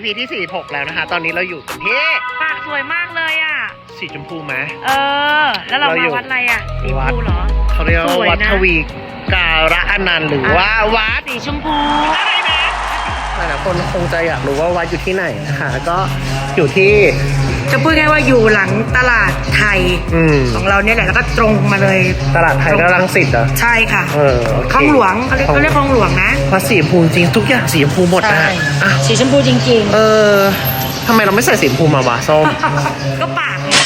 EP ที่ 46 แล้วนะคะ ตอนนี้เราอยู่กันที่ปากสวยมากเลยอะ สีชมพูไหมเออ แล้วเราเราอยู่มาวัดอะไรอะสีชมวัดพูเหรอเขาเรียกสว่าวยวัดนะทวีการะอนันต์หรือว่าวัดสีชมพูอะไรนะหลายๆคนคงจะอยากรู้ว่าวัดอยู่ที่ไหนนะคะ ก็อยู่ที่ จะพูดง่ายว่าอยู่หลังตลาดไทยอืม ของเราเนี่ยแหละแล้วก็ตรงมาเลยตลาดไทยและรังสิตเหรอ ใช่ค่ะเออโอเคคลองหลวงเขาเรียกเขาเรียกคลองหลวงนะวัดสีชมพูจริงทุกอย่างสีชมพูหมดนะอะสีชมพูจริงเออทำไมเราไม่ใส่สีชมพูมาวะส้มๆก็ปากเนี่ย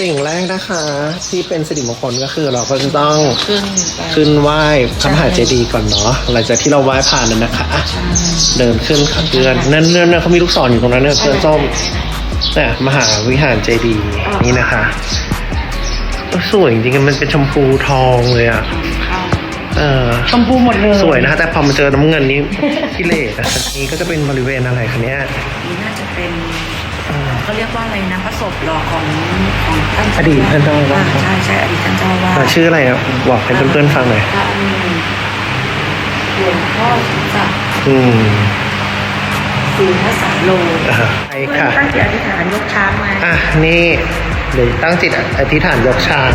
สิ่งแรกนะคะ ที่เป็นสิริมงคลก็คือเราก็จะต้องขึ้นไปขึ้นไหว้พระมหาเจดีย์ก่อนเนาะหลังจากที่เราไหว้ผ่านนั้นนะคะอะเดินขึ้นค่ะเพื่อนนั่นนั่นนั่นเขามีลูกศรอยู่ตรงนั้นเนี่ยเพื่อนส้มเนี่ยมหาวิหารเจดีย์นี่นะคะเออสวยจริงๆมันเป็นชมพูทองเลยอะเออชมพูหมดเลยสวยนะคะแต่พอมาเจอน้ำเงินนี้กิเลสอะนี่ก็จะเป็นบริเวณอะไรคะเนี่ยนี่น่าจะเป็นเออเขาเรียกว่าอะไรนะพระศพหล่อของของท่านอดีตท่านเจ้าอาวาสอ่ใช่ใช่อดีตท่านเจ้าอาวาอะสชื่ออะไรอะบอกให้เพื่อนๆฟังหน่อยท่านหลวงพ่อสักดิ์อืม ศรีพระสาโลอะใช่ค่ะตั้งจิตอธิษฐานยกช้างมาอะนี่เดี๋ยวตั้งจิตอธิษฐานยกช้าง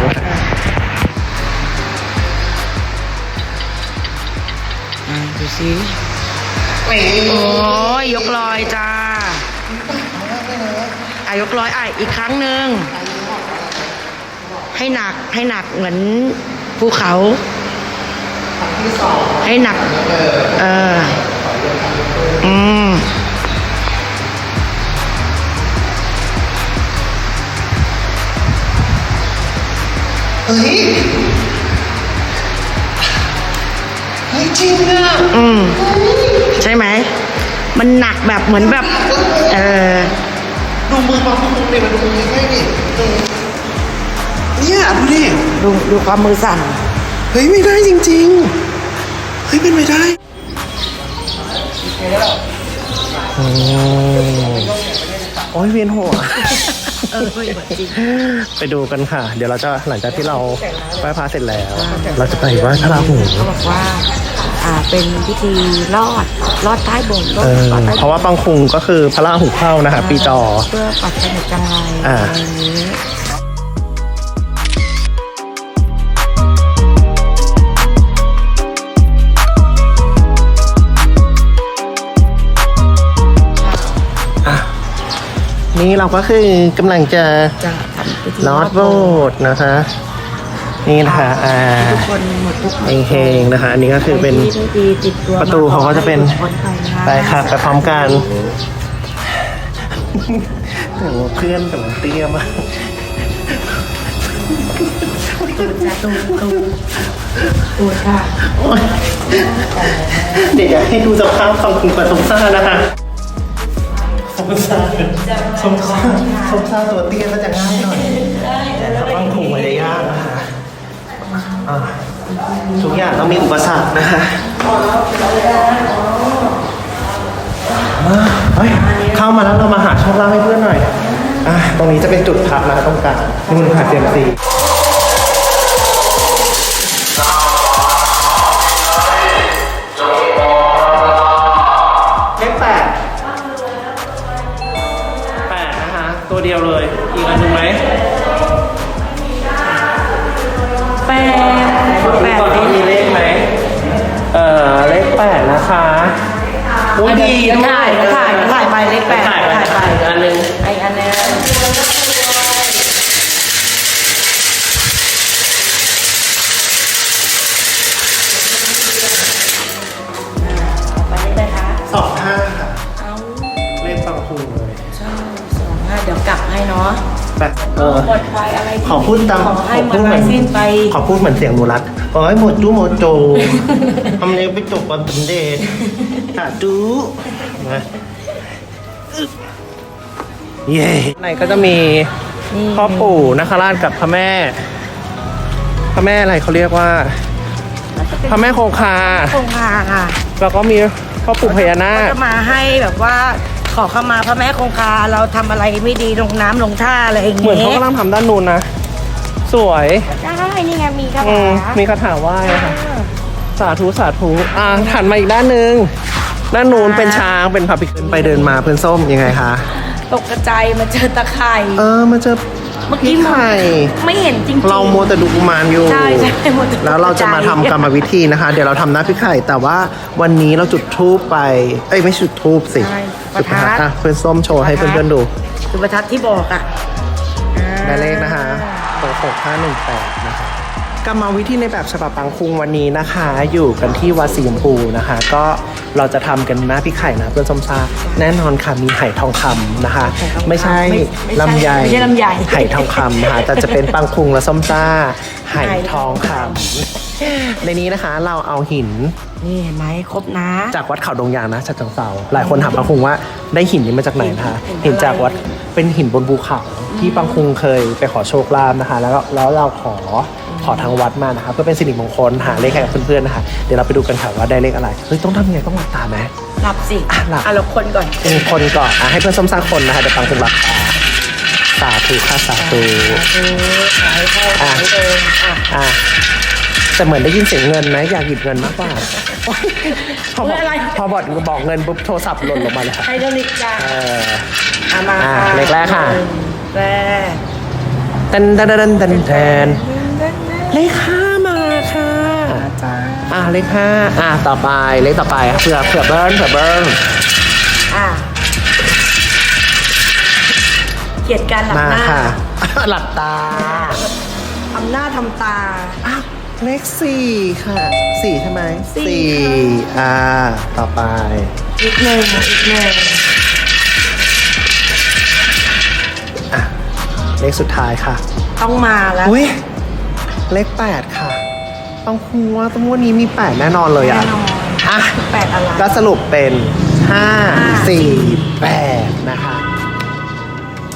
อ่าดูสิโอ้ยยกลอยจ้าอะยกลอยอะอีกครั้งหนึ่งให้หนักให้หนักเหมือนภูเขาให้หนัก เออ อืม เฮ้ยเฮ้ยจริงอะอืม ใช่ไหม มันหนักแบบเหมือนแบบ เออดูมือมาพวกมึงดิมาดูมือใกล้ๆดิเนี่ยดูดิดูดูความมือสั่น เฮ้ยไม่ได้จริง ๆ เฮ้ยเป็นไปได้โอ้โอ้ยเวียนหัว เออเฮ้ยเหมือนจริง ไปดูกันค่ะ เดี๋ยวเราจะหลังจากที่เราไหว้พระเสร็จแล้ว เราจะไปไหว้พระราหูเขาบอกว่า อ่า เป็นพิธีรอดรอดใต้โบสถ์รอเอดอรอดใต้เพราะว่าบางคุงก็คือพระราหูเข้านะคะปีจอ เพื่อปัดเสนิทจังไรอ่า อะไรอย่างนี้ นี่เราก็คือกำลังจะจะทำพิธีลอดโบสถ์นะคะ นี่นะคะอ่าทุกคนหมดทุกข์หมดเฮงๆนะคะ อันนี้ก็คือเป็น ที่ดีติดตัวประตูเขาก็จะเป็นคนไปนะไปค่ะไปพร้อมกันโอ้โหเพื่อนแต่มันเตี้ยมากจะตูตูตูค่ะ โอ๊ยเดี๋ยวอยากให้ดูสภาพฝั่งคุณกับสมซ่านะคะ สมซ่าสมซ่าสมซ่าตัวเตี้ยก็จะง่ายหน่อยแต่ฝั่งคุมันจะยากนะคะอะทุกอย่างต้องมีอุปสรรคนะคะเข้ามาแล้วเรามาหาโชคลาภให้เพื่อนหน่อยอะตรงนี้จะเป็นจุดพักนะตรงกลางนู่นค่ะเซียมซี นะคะอุ้ยดีเดี๋ยวด้วยถ่ายเดี๋ยวถ่ายเดี๋ยวถ่ายไปเลขแปดถ่ายไปถ่ายไปอีกอันหนึ่งไออันเนี้ยไปเลขไหนคะสองห้าค่ะเอาเลขฟังคูเลยใช่สองห้าเดี๋ยวกลับให้เนาะ แปดเออ ปลอดภัยอะไรที่ขอพูดตามขอให้ขอมาพูดเหมืลาอยนสิ้นไป ขอพูดเหมือนเสียงหนูรัดขอให้หมดจู้หมดโจทำเนี้ไปจบความสำเร็จสาธุนะเย้ในก็จะมีนี่พ่อปู่นคราชกับพระแม่ พระแม่อะไรเขาเรียกว่าพระแม่คงคา คงคาค่ะแล้วก็มีพ่อปู่พญานาคก็มาให้แบบว่า ขอเข้ามาพระแม่คงคาเราทำอะไรไม่ดีลงน้ำลงท่าอะไรอย่างเหมือนเงี้เขายกำลังทำด้านนู้นนะ สวย ได้นี่ไงมีกระอืถามมีคาถาไหว้นะคะสาธุสาธุอ่าถันมาอีกด้านหนึ่งด้านนู้นเป็นช้างเป็นพาพิเคินไปเดินมาเพื่อนส้มยังไงคะ ตกกระจายมาเจอตะไคร่เออมาเจอ เมื่อกี้พี่ไข่ไม่เห็นจริงๆ เราโมวแต่ดูกุมารอยู่ ใช่ใช่มัวแต่ดูแล้วเราจะมาทำกรรมวิธีนะคะ เดี๋ยวเราทำหน้าพี่ไข่ แต่ว่าวันนี้เราจุดทูปไป เอ้ยไม่จุดทูปสิใช่จุดประทัด อะเพื่อนส้มโชว์ให้เพื่อนๆดู คือประทัดที่บอกอะอ่าได้เลขนะคะหกหกห้าหนึ่งแปดนะคะก รรมวิธีในแบบฉบับปังคุงวันนี้นะคะ อยู่กันที่วัดสีชมพูนะคะ ก็เราจะทำกันหน้าพี่ไข่นะเพื่อนส้มซาแน่นอนค่ะมีไหทองคำนะคะ ไม่ใช่ลำไยไม่ใช่ลำไยไหทองคำนะคะแต่จะเป็นปังคุงและส้มซ่าไหทองคำ ในนี้นะคะเราเอาหินนี่เห็นไหมครบนะ จากวัดเขาดงยางนะฉะเชิงเซาหลายคนถามปังคุงว่าได้หินนี้มาจากไหนนะคะหินอะไรหินจากวัดเป็นหินบนภูเขาที่ปังคุงเคยไปขอโชคลาภนะคะ แล้วก็แล้วเราขอขอทางวัดมานะคะเพื่อเป็นสิริมงคลหาเลขให้กับเพื่อนๆนะคะเดี๋ยวเราไปดูกันค่ะว่าได้เลขอะไรเฮ้ยต้องทำยังไงต้องหลับตาไหมหลับสิอะหลับอะเราคนก่อนเป็นคนก่อนอะให้เพื่อนส้มสร้างคนนะคะเดี๋ยวปังคุงหลับตาสาธุค่ะสาธุเออขายเข้าอะขายเดินอะอะ แต่เหมือนได้ยินเสียงเงินไหมอยากหยิบเงินมากกว่าพอบอกพอบอกบอกเงินปุ๊บโทรศัพท์หล่นลงมาเลยค่ะไฮโดรลิกจ้าเอออะมาอะค่ะเลขแรกค่ะหนึ่งแรกตันตันตันตันแทนเลขห้ามาค่ะจ้าอะเลขห้าอะต่อไปเลขต่อไปเผื่อเผื่อเบิ้ลเผื่อเบิ้ลอะเกลียดการหลับมาหน้าค่ะหลับตาทำหน้าทำตาอ้าว เลขสี่ค่ะสี่ทำไมสี่อ่า ต่อไป อีกหนึ่งอีกหนึ่งอะ เลขสุดท้ายค่ะ ต้องมาแล้วเลขแปดค่ะ ต้องคูว่าตัวนี้มีแปดแน่นอนเลยอะแน่นอนอะ แปดอะไร ก็สรุปเป็น 5 4 8 นะคะ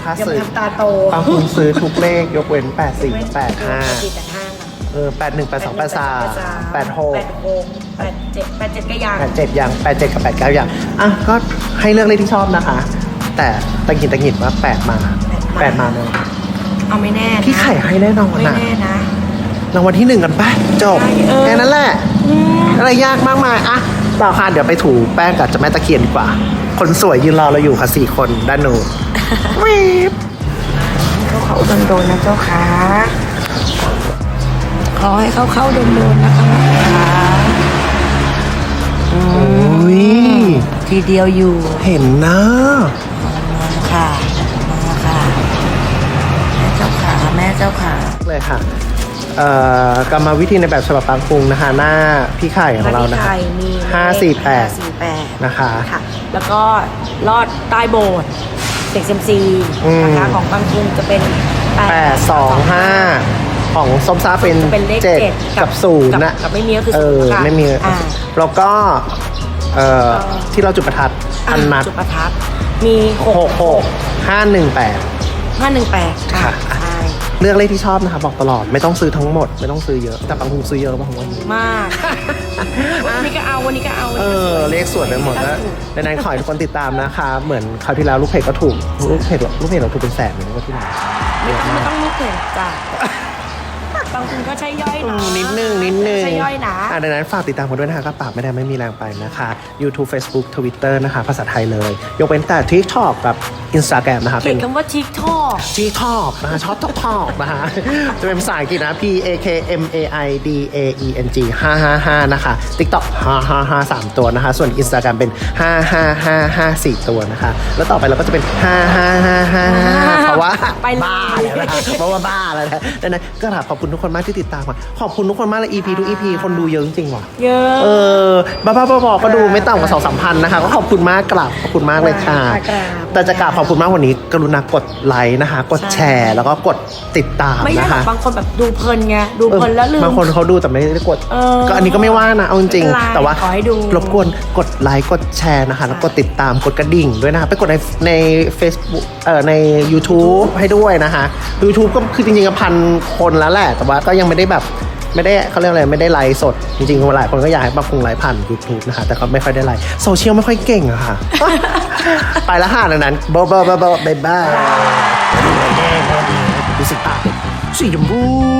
ถ้ายังซื้อทำตาโต ปังคุ้มซื้อทุกเลขยกเว้นแปดสี่ห้า เออแปดหนึ่งแปดสองแปดสามแปดหกแปดหกแปดเจ็ดแปดเจ็ดก็ยังแปดเจ็ดอย่างแปดเจ็ดกับแปดเก้าอย่างอะก็ให้เลือกเลขที่ชอบนะคะ แต่ตะกินตะกินว่าแปดมาแปดมาเนอะเอาไม่แน่นะพี่ไข่ให้แน่นอนไม่นะแน่นะรางวัลที่หนึ่งกันไปจบใช่เออแค่นั้นแหละอืมอะไรยากมากมายอะต่อค่ะเดี๋ยวไปถูแป้งกับเจ้าแม่ตะเคียนดีกว่า คนสวยยืนรอเราอยู่ค่ะสี่คนด้านนู้นวีบเขาเขาโดนๆนะเจ้าขาข อให้เขาเข้าโดนๆนะคะอืโอ้มยทีเดียวอยู่เห็นนะมาค่ะมาค่ะแม่เจ้าขาแม่เจ้าขาเลยค่ะเอ่อกรรมวิธีในแบบฉบับปางคุงนะคะหน้าพี่ไข่ของเรานะคะไข่มีห้าสี่แปดสี่แปดนะคะ ค่ะ แล้วก็ลอดใต้โบสถ์เสียงเซยมซีอืม นะคะของบางกรุงจะเป็นแปดสองห้า ของส้มซ่าเป็นจะเป็นเลขเจ็ดเจ็ดกับศูนย์นะกับไม่มีก็คือเอศูอนย์ค่ะไม่มีอ่า แล้วก็เอ่อที่เราจุดประทัดอันนัดจุดประทัดมีหหกกหกห้าหนึ่งแปด ห้าหนึ่งแปดค่ะ ใช่เลือกเลขที่ชอบนะคะบอกตลอดไม่ต้องซื้อทั้งหมด ไม่ต้องซื้อเยอะ แต่บางคนซื้อเยอะบางคนมากวันนี้ก็เอาวันนี้ก็เอาวันเอนี้ก็สอวยเลขสวยไปหมดแล้วดังนั้นขอให้ทุกคนติดตามนะคะ เหมือนคราวที่แล้วลูกเพจก็ถูกลูกเพจลูกเพจเราถูกเป็นแสนเหมือนกันที่ไหนไม่ต้องไม่ต้องนึกถึงจ้ะบาง คนก็ใช้ย่อยอืนะมนิดนึงนิดนึงใช้ย่อยนะ อะดังนั้นฝากติดตามกันด้วยนะคะก็ปากไม่ได้ไม่มีแรงไปนะคะ YouTube Facebook Twitter นะคะ ภาษาไทยเลย ยกเว้นแต่ TikTok กับ Instagram นะคะเขีเป็ยนน คำว่าทิกทอก TikTok นะคะชอบ TikTok นะคะจะเป็นภาษาอังกฤษนะ P A K M A I D A E N G 555 นะคะ TikTok 555 3 ตัวนะคะ ส่วน Instagram เป็น 55554 4ตัวนะคะ แล้วต่อไปเราก็จะเป็น 5555เพราะ ว่าไปเลย บ้าแล้วนะคะเพราะว่าบ้าแล้วนะดังนั้นก็ถามขอบคุณทุกคนมากที่ติดตามมาขอบคุณทุกคนมากเลย EP ทุก EP คนดูเยอะจริงๆว่ะ เยอะ เออบ้าๆบอๆก็ดูไม่ต่ำกว่าสองสามพันนะคะ ก็ขอบคุณมากกราบขอบคุณมากเลยค่ะ กราบแต่จะกราบขอบคุณมากวันนี้ กรุณากดไลค์นะคะ กดแชร์ แล้วก็กดติดตามไม่ใช่นะแบคะบบางคนแบบดูเพลินไง ดูเพลินแล้วลืม บางคนเขาดูแต่ไม่ได้กด เออก็อันนี้ก็ไม่ว่านะเอาจริงไม่เป็นไรๆแต่ว่าขอให้ดู รบกวนกดไลค์กดแชร์นะคะ แล้วกดติดตามกดกระดิ่งด้วยนะคะไปกดในใน Facebook เอ่อใน YouTube ให้ด้วยนะคะ YouTube ก็คือจริงๆก็พันคนแล้วแหละ แต่ว่าก็ยังไม่ได้แบบไม่ได้เขาเรียกอะไรไม่ได้ไลฟ์สด จริงๆหลายคนก็อยากให้ปรับปรุงไลฟ์ผ่าน YouTube นะคะ แต่ก็ไม่ค่อยได้ไลฟ์โซเชียลไม่ค่อยเก่งอะค่ะ ไปแล้วค่าดังนั้นบ๊ายบายบ๊ายบายบ๊ายบายดูสิปากสีชมพู